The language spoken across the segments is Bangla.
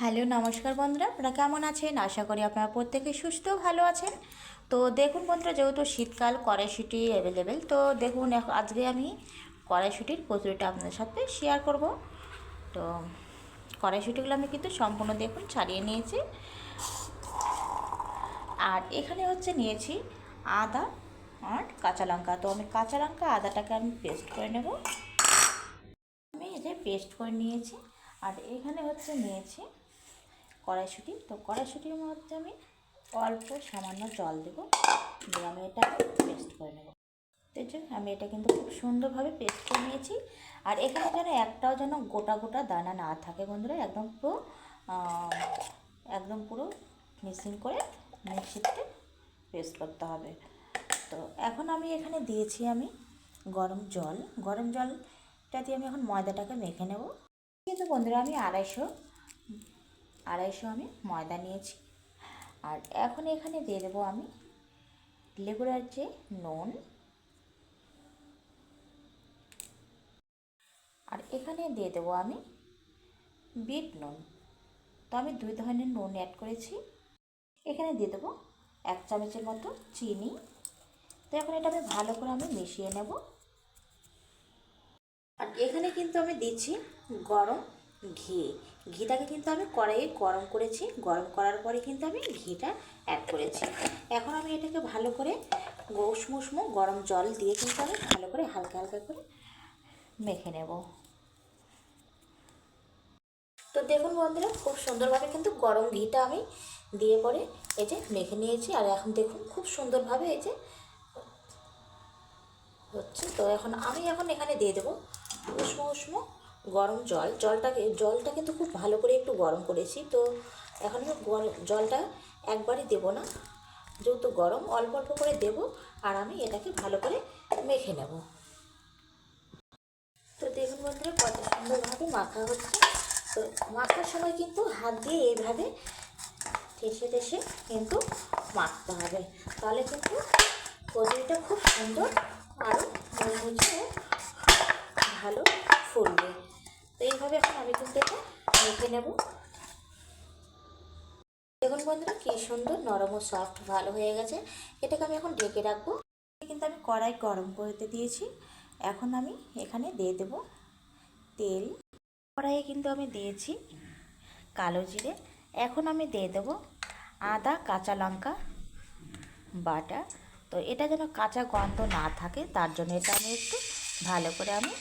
হ্যালো, নমস্কার বন্ধুরা। আপনারা কেমন আছেন? আশা করি আপনারা প্রত্যেকে সুস্থ ভালো আছেন। তো দেখুন বন্ধুরা, যেহেতু শীতকাল, কড়াইশুঁটি অ্যাভেলেবেল তো দেখুন আজকে আমি কড়াইশুঁটির কচুরিটা আপনাদের সাথে শেয়ার করব। তো কড়াইশুঁটিগুলো আমি কিন্তু সম্পূর্ণ দেখুন ছাড়িয়ে নিয়েছি। আর এখানে হচ্ছে নিয়েছি আদা আর কাঁচা লঙ্কা। তো আমি কাঁচা লঙ্কা, আদাটাকে আমি পেস্ট করে নেব। আমি যে পেস্ট করে নিয়েছি। আর এখানে হচ্ছে নিয়েছি কড়াইশুঁটি। তো কড়াইশুঁটির মধ্যে আমি অল্প সামান্য জল দেবো। দিয়ে আমি এটা পেস্ট করে নেব। যে আমি এটা কিন্তু খুব সুন্দরভাবে পেস্ট করে নিয়েছি। আর এখানে যেন একটাও যেন গোটা গোটা দানা না থাকে বন্ধুরা, একদম পুরো একদম পুরো মিক্সিং করে মিক্সিতে পেস্ট করতে হবে। তো এখন আমি এখানে দিয়েছি আমি গরম জল। গরম জলটা দিয়ে আমি এখন ময়দাটাকে মেখে নেব। কিন্তু বন্ধুরা আমি আড়াইশো আড়াইশো আমি ময়দা নিয়েছি। আর এখন এখানে দিয়ে দেবো আমি লেবুরার যে নুন। আর এখানে দিয়ে দেবো আমি বিট নুন। তো আমি দুই ধরনের নুন অ্যাড করেছি। এখানে দিয়ে দেবো এক চামচের মতো চিনি। তো এখন এটা আমি ভালো করে আমি মিশিয়ে নেব। আর এখানে কিন্তু আমি দিচ্ছি গরম ঘি। ঘিটাকে কিন্তু আমি কড়াইয়ে গরম করেছি। গরম করার পরে কিন্তু আমি ঘিটা অ্যাড করেছি। এখন আমি এটাকে ভালো করে উষ্ণ উষ্ণ গরম জল দিয়ে কিন্তু আমি ভালো করে হালকা হালকা করে মেখে নেব। তো দেখুন বন্ধুরা, খুব সুন্দরভাবে কিন্তু গরম ঘিটা আমি দিয়ে পরে এই যে মেখে নিয়েছি। আর এখন দেখুন, খুব সুন্দরভাবে এই যে হচ্ছে। তো এখন আমি এখন এখানে দিয়ে দেবো উষ্ণ উষ্ণ গরম জল। জলটাকে জলটা কিন্তু খুব ভালো করে একটু গরম করেছি, তো এখন আমি জলটা একবারই দেবো না। যেহেতু গরম, অল্প অল্প করে দেবো আর আমি এটাকে ভালো করে মেখে নেব। তো দেখুন বন্ধুরা, কত সুন্দরভাবে মাখা হচ্ছে। তো মাখার সময় কিন্তু হাত দিয়ে এইভাবে ঠেসে ঠেসে কিন্তু মাখতে হবে। তাহলে কিন্তু কচুরিটা খুব সুন্দর আর মুচমুচে ভালো ফুলবে। এইভাবে এখন আমি কিন্তু এটা মেখে নেব। দেখুন বন্ধুরা, কি সুন্দর নরম ও সফট ভালো হয়ে গেছে। এটাকে আমি এখন ঢেকে রাখব। কিন্তু আমি কড়াই গরম করতে দিয়েছি। এখন আমি এখানে দিয়ে দেব তেল। কড়াইয়ে কিন্তু আমি দিয়েছি কালো জিরে। এখন আমি দিয়ে দেবো আদা, কাঁচা লঙ্কা, বাটা। তো এটা যেন কাঁচা গন্ধ না থাকে, তার জন্য এটা আমি একটু ভালো করে আমি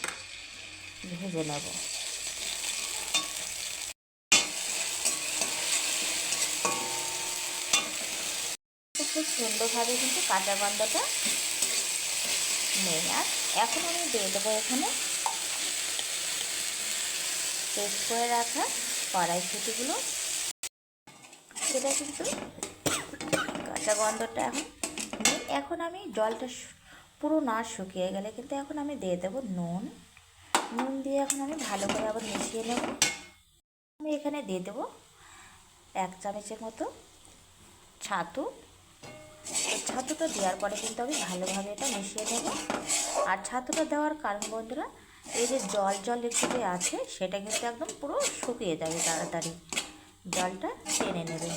ভেজে নেব। সুন্দরভাবে কিন্তু কাঁচা গন্ধটা নেই। আর এখন আমি দিয়ে দেবো এখানে পেস্ট করে রাখা কড়াইশুটিগুলো। সেটা কিন্তু কাঁচা গন্ধটা এখন এখন আমি জলটা পুরো না শুকিয়ে গেলে কিন্তু এখন আমি দিয়ে দেবো নুন। নুন দিয়ে এখন আমি ভালো করে আবার মিশিয়ে নেব। আমি এখানে দিয়ে দেবো এক চামচের মতো ছাতু। ছাতুটা দেওয়ার পরে কিন্তু আমি ভালোভাবে এটা মিশিয়ে দেবো আর ছাতুটা দেওয়ার কারণ বন্ধুরা, এই যে জল জল একটু যে আছে, সেটা কিন্তু একদম পুরো শুকিয়ে যাবে তাড়াতাড়ি। জলটা টেনে নেবে।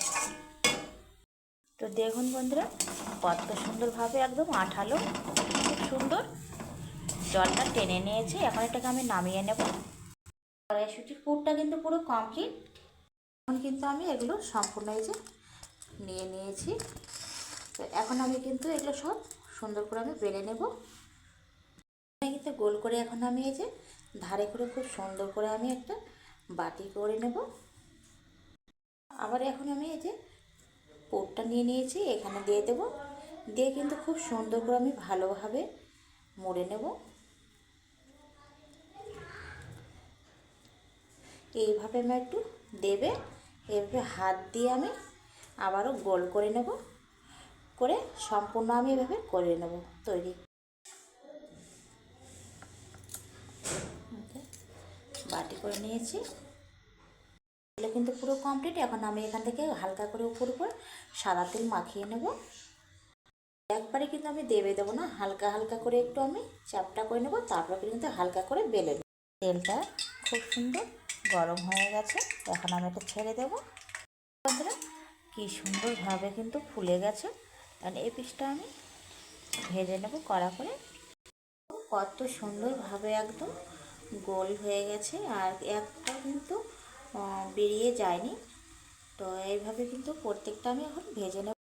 তো দেখুন বন্ধুরা, কত সুন্দরভাবে একদম আঠালো, খুব সুন্দর জলটা টেনে নিয়েছে। এখন এটাকে আমি নামিয়ে নেব। কড়াইশুটির পুরটা কিন্তু পুরো কমপ্লিট এখন কিন্তু আমি এগুলো সম্পূর্ণ এই যে নিয়ে নিয়েছি। তো এখন আমি কিন্তু এগুলো সব সুন্দর করে আমি বেলে নেব। কিন্তু গোল করে এখন আমি এই যে ধারে করে খুব সুন্দর করে আমি একটা বাটি করে নেব। আবার এখন আমি এই যে পোটটা নিয়ে নিয়েছি, এখানে দিয়ে দেব। দিয়ে কিন্তু খুব সুন্দর করে আমি ভালোভাবে মুড়ে নেব। এইভাবে আমি একটু দেবে, এভাবে হাত দিয়ে আমি আবারও গোল করে নেব। করে সম্পূর্ণ আমি এভাবে করে নেব, তৈরি। বাটি করে নিয়েছি। এগুলো কিন্তু পুরো কমপ্লিট এখন আমি এখান থেকে হালকা করে উপর উপর সাদা তেল মাখিয়ে নেব। একবারে কিন্তু আমি দেবে দেবো না, হালকা হালকা করে একটু আমি চাপটা করে নেব, তারপর কিন্তু হালকা করে বেলে নেব। তেলটা খুব সুন্দর গরম হয়ে গেছে, এখন আমি এটা ছেড়ে দেবো। বন্ধুরা, কি সুন্দরভাবে কিন্তু ফুলে গেছে। আর এই পিসটা আমি ভেজে নেব, কড়া করে। কত সুন্দরভাবে একদম গোল হয়ে গেছে, আর একটা কিন্তু বেরিয়ে যায়নি। তো এইভাবে কিন্তু প্রত্যেকটা আমি এখন ভেজে নেব।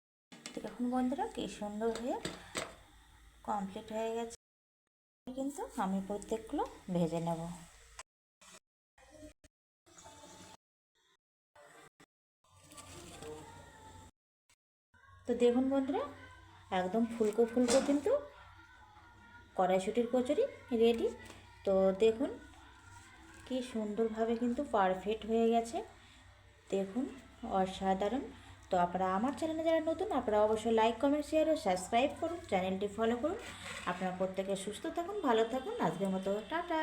দেখুন বন্ধুরা, কী সুন্দর হয়ে কমপ্লিট হয়ে গেছে। কিন্তু আমি প্রত্যেকগুলো ভেজে নেব। তো দেখুন বন্ধুরা, একদম ফুলকো ফুলকো কিন্তু কড়াইশুটির কচুরি রেডি তো দেখুন কি সুন্দরভাবে কিন্তু পারফেক্ট হয়ে গেছে। দেখুন অসাধারণ। তো আপনারা আমার চ্যানেলে যারা নতুন, আপনারা অবশ্যই লাইক কমেন্ট শেয়ার ও সাবস্ক্রাইব করুন চ্যানেলটি ফলো করুন। আপনারা প্রত্যেকে সুস্থ থাকুন, ভালো থাকুন। আজকের মতো টাটা।